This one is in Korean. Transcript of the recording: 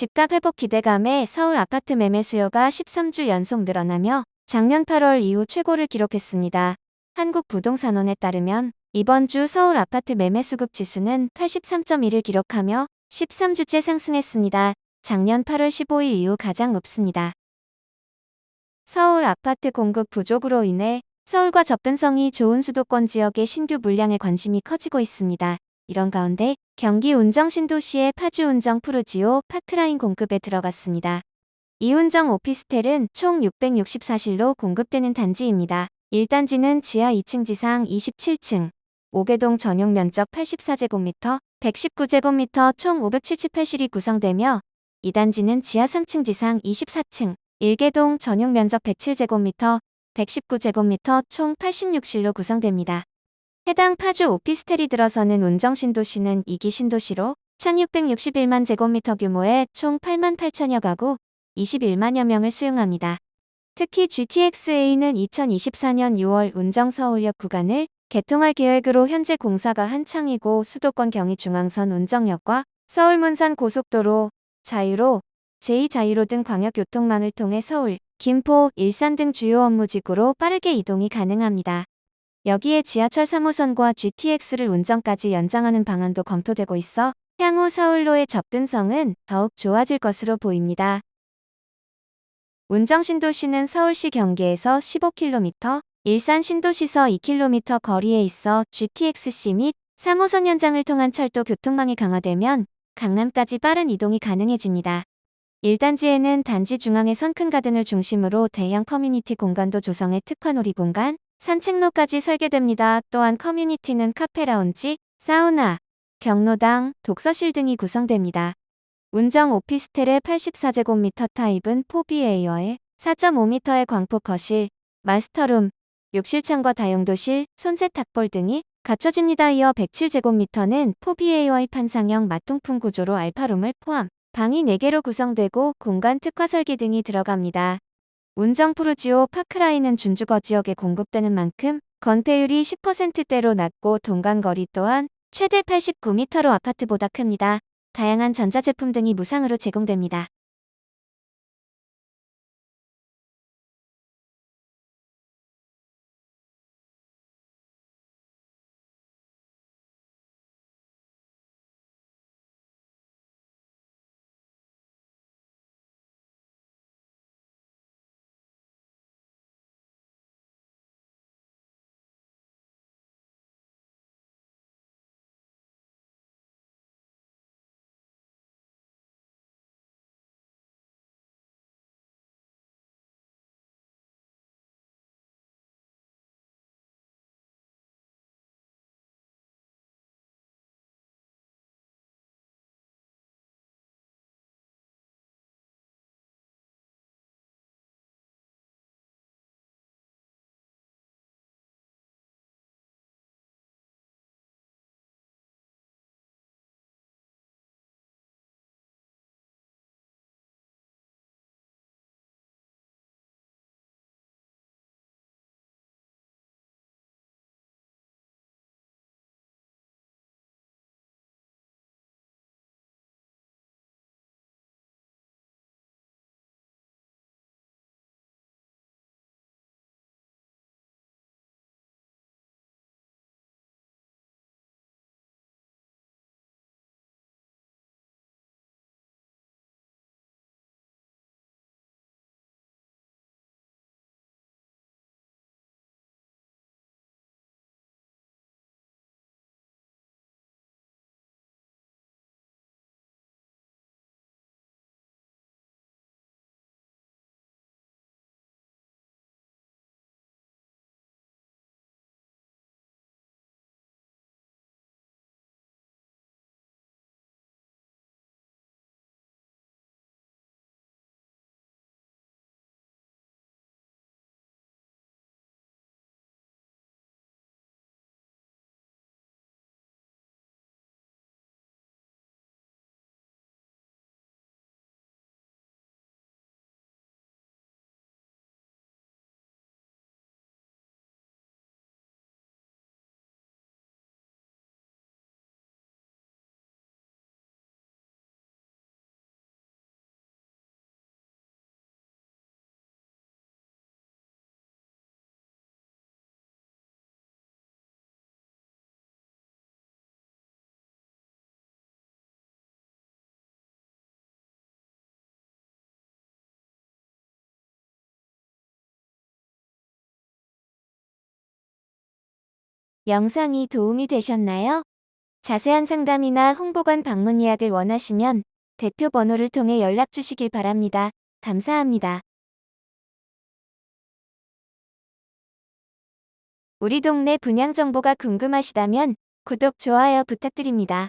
집값 회복 기대감에 서울 아파트 매매 수요가 13주 연속 늘어나며 작년 8월 이후 최고를 기록했습니다. 한국부동산원에 따르면 이번 주 서울 아파트 매매 수급 지수는 83.1을 기록하며 13주째 상승했습니다. 작년 8월 15일 이후 가장 높습니다. 서울 아파트 공급 부족으로 인해 서울과 접근성이 좋은 수도권 지역의 신규 물량에 관심이 커지고 있습니다. 이런 가운데 경기 운정 신도시의 파주 운정 푸르지오 파크라인 공급에 들어갔습니다. 이 운정 오피스텔은 총 664실로 공급되는 단지입니다. 1단지는 지하 2층 지상 27층, 5개동 전용 면적 84제곱미터, 119제곱미터 총 578실이 구성되며 2단지는 지하 3층 지상 24층, 1개동 전용 면적 107제곱미터, 119제곱미터 총 86실로 구성됩니다. 해당 파주 오피스텔이 들어서는 운정 신도시는 2기 신도시로 1661만 제곱미터 규모의 총 8만 8천여 가구 21만여 명을 수용합니다. 특히 GTX-A는 2024년 6월 운정 서울역 구간을 개통할 계획으로 현재 공사가 한창이고 수도권 경의중앙선 운정역과 서울문산 고속도로, 자유로, 제2자유로 등 광역교통망을 통해 서울, 김포, 일산 등 주요 업무지구로 빠르게 이동이 가능합니다. 여기에 지하철 3호선과 GTX를 운정까지 연장하는 방안도 검토되고 있어 향후 서울로의 접근성은 더욱 좋아질 것으로 보입니다. 운정 신도시는 서울시 경계에서 15km, 일산 신도시서 2km 거리에 있어 GTX-C 및 3호선 연장을 통한 철도 교통망이 강화되면 강남까지 빠른 이동이 가능해집니다. 1단지에는 단지 중앙의 선큰 가든을 중심으로 대형 커뮤니티 공간도 조성해 특화 놀이 공간, 산책로까지 설계됩니다. 또한 커뮤니티는 카페 라운지, 사우나, 경로당, 독서실 등이 구성됩니다. 운정 오피스텔의 84제곱미터 타입은 4BA어에 4.5m의 광폭 거실, 마스터룸, 욕실창과 다용도실, 손세탁볼 등이 갖춰집니다. 이어 107제곱미터는 4BA어의 판상형 마통풍 구조로 알파룸을 포함, 방이 4개로 구성되고 공간 특화 설계 등이 들어갑니다. 운정 푸르지오 파크라인은 준주거 지역에 공급되는 만큼 건폐율이 10%대로 낮고 동간거리 또한 최대 89m로 아파트보다 큽니다. 다양한 전자제품 등이 무상으로 제공됩니다. 영상이 도움이 되셨나요? 자세한 상담이나 홍보관 방문 예약을 원하시면 대표 번호를 통해 연락 주시길 바랍니다. 감사합니다. 우리 동네 분양 정보가 궁금하시다면 구독, 좋아요 부탁드립니다.